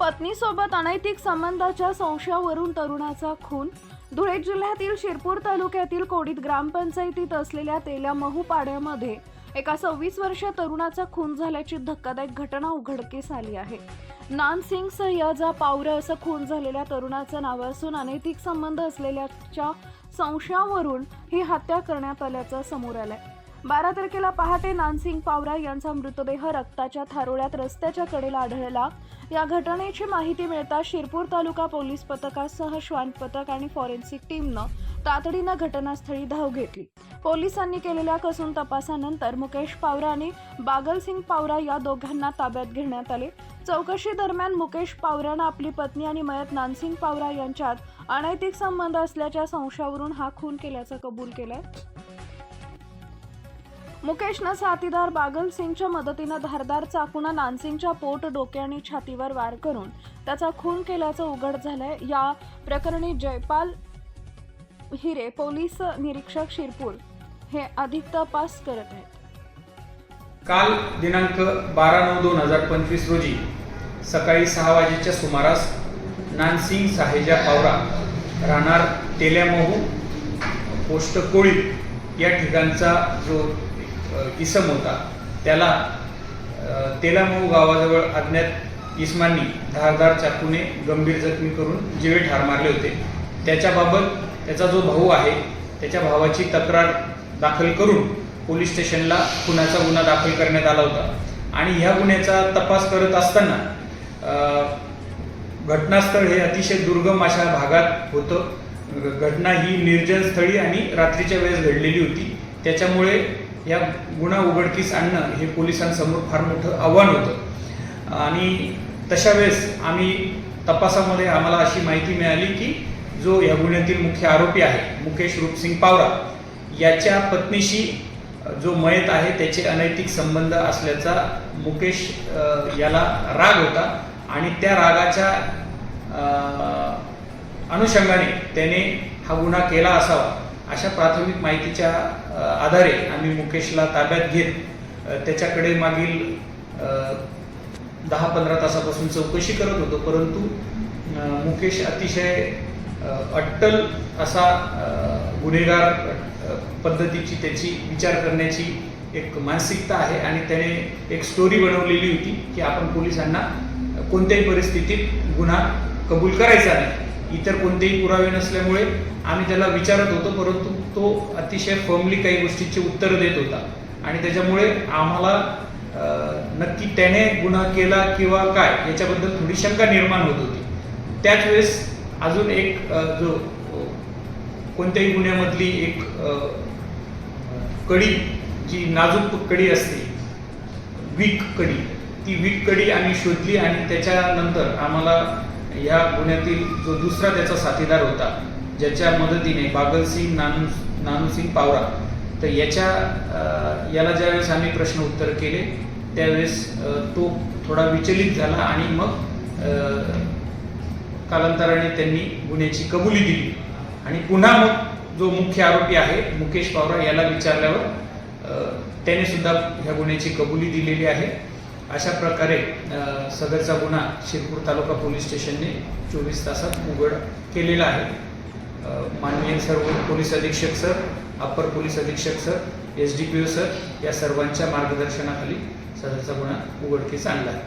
पत्नीसोबत अनैतिक संबंधाच्या संशयावरून तरुणाचा खून. धुळे जिल्ह्यातील शिरपूर तालुक्यातील कोडीत ग्रामपंचायतीत असलेल्या तेल्या महू पाड्यामध्ये एका सव्वीस वर्ष तरुणाचा खून झाल्याची धक्कादायक घटना उघडकीस आली आहे. नानसिंग सह्याजा पावरे असं खून झालेल्या तरुणाचं नाव असून अनैतिक संबंध असलेल्याच्या संशयावरून ही हत्या करण्यात आल्याचं समोर आलंय. बारा तारखेला पहाटे नानसिंग पावरा यांचा मृतदेह रक्ताच्या थारोळ्यात रस्त्याच्या कडेला आढळला. या घटनेची माहिती मिळताच शिरपूर तालुका पोलीस पथकासह श्वान पथक आणि फॉरेन्सिक टीमनं तातडीनं घटनास्थळी धाव घेतली. पोलिसांनी केलेल्या कसून तपासानंतर मुकेश पावरा आणि बागलसिंग पावरा या दोघांना ताब्यात घेण्यात आले. चौकशी दरम्यान मुकेश पावरानं आपली पत्नी आणि मयत नानसिंग पावरा यांच्यात अनैतिक संबंध असल्याच्या संशयावरून हा खून केल्याचं कबूल केलंय. मुकेशनं साथीदार बागल सिंगच्या मदतीनं धारदार चाकूनं नानसिंगच्या पोट डोके आणि छातीवर वार करून त्याचा खून केल्याचं उघड झालंय. या प्रकरणी जयपाल हिरे पोलीस निरीक्षक शिरपूर हे अधिक तपास करत आहेत. काल दिनांक बारा नऊ दोन हजार पंचवीस रोजी सकाळी सहा वाजेच्या सुमारास नानसिंग साहेजा पावरा राहणार तेल्यामहू पोस्ट कोळी या ठिकाणचा जो इसम होता. त्याला तेलामहू गावाजवळ अज्ञात इस्मांनी धारदार चाकूने गंभीर जखमी करून जीवे ठार मारले होते. त्याच्याबाबत त्याचा जो भाऊ आहे त्याच्या भावाची तक्रार दाखल करून पोलीस स्टेशनला खुनाचा गुन्हा दाखल करण्यात आला होता. आणि ह्या गुन्ह्याचा तपास करत असताना घटनास्थळ हे अतिशय दुर्गम अशा भागात होतं. घटना ही निर्जन स्थळी आणि रात्रीच्या वेळेस घडलेली होती. त्याच्यामुळे या गुन्हा उघडकीस आणणं हे पोलिसांसमोर फार मोठं आव्हान होतं. आणि तशा वेळेस आम्ही तपासामध्ये आम्हाला अशी माहिती मिळाली की जो या गुन्ह्यातील मुख्य आरोपी आहे मुकेश रूपसिंग पावरा याच्या पत्नीशी जो मयत आहे त्याचे अनैतिक संबंध असल्याचा मुकेश याला राग होता आणि त्या रागाच्या अनुषंगाने त्याने हा गुन्हा केला असावा. अशा प्राथमिक माहितीच्या आधारे आम्ही मुकेशला ताब्यात घेत त्याच्याकडे मागील दहा पंधरा तासापासून चौकशी करत होतो. परंतु मुकेश अतिशय अट्टल असा गुन्हेगार पद्धतीची त्याची विचार करण्याची एक मानसिकता आहे आणि त्याने एक स्टोरी बनवलेली होती की आपण पोलिसांना कोणत्याही परिस्थितीत गुन्हा कबूल करायचा नाही. इतर कोणतेही पुरावे नसल्यामुळे आम्ही त्याला विचारत होतो परंतु तो अतिशय फर्मली काही गोष्टीची उत्तरं देत होता. आणि त्याच्यामुळे आम्हाला नक्की त्याने गुन्हा केला किंवा काय याच्याबद्दल थोडी शंका निर्माण होत होती. त्याच वेळेस अजून एक जो कोणत्याही गुन्ह्यामधली एक कडी जी नाजूक कडी असते वीक कडी ती वीक कडी आम्ही शोधली आणि त्याच्यानंतर आम्हाला या गुन्ह्यातील जो दुसरा त्याचा साथीदार होता ज्याच्या मदतीने बागलसिंग नानू नानूसिंग पावरा तर याच्या याला ज्यावेळेस आम्ही प्रश्न उत्तर केले त्यावेळेस तो थोडा विचलित झाला आणि मग कालांतराने त्यांनी गुन्ह्याची कबुली दिली. आणि पुन्हा मग जो मुख्य आरोपी आहे मुकेश पावरा याला विचारल्यावर त्याने सुद्धा ह्या गुन्ह्याची कबुली दिलेली आहे. अशा प्रकारे सदरचा गुन्हा शिरपूर तालुका पोलीस स्टेशनने चोवीस तासात उघड केलेला आहे. माननीय सर्व पोलीस अधीक्षक सर अप्पर पोलीस अधीक्षक sir S D P O sir या सर्वांच्या मार्गदर्शनाखाली सदरचा गुन्हा उघडकीस आणला आहे.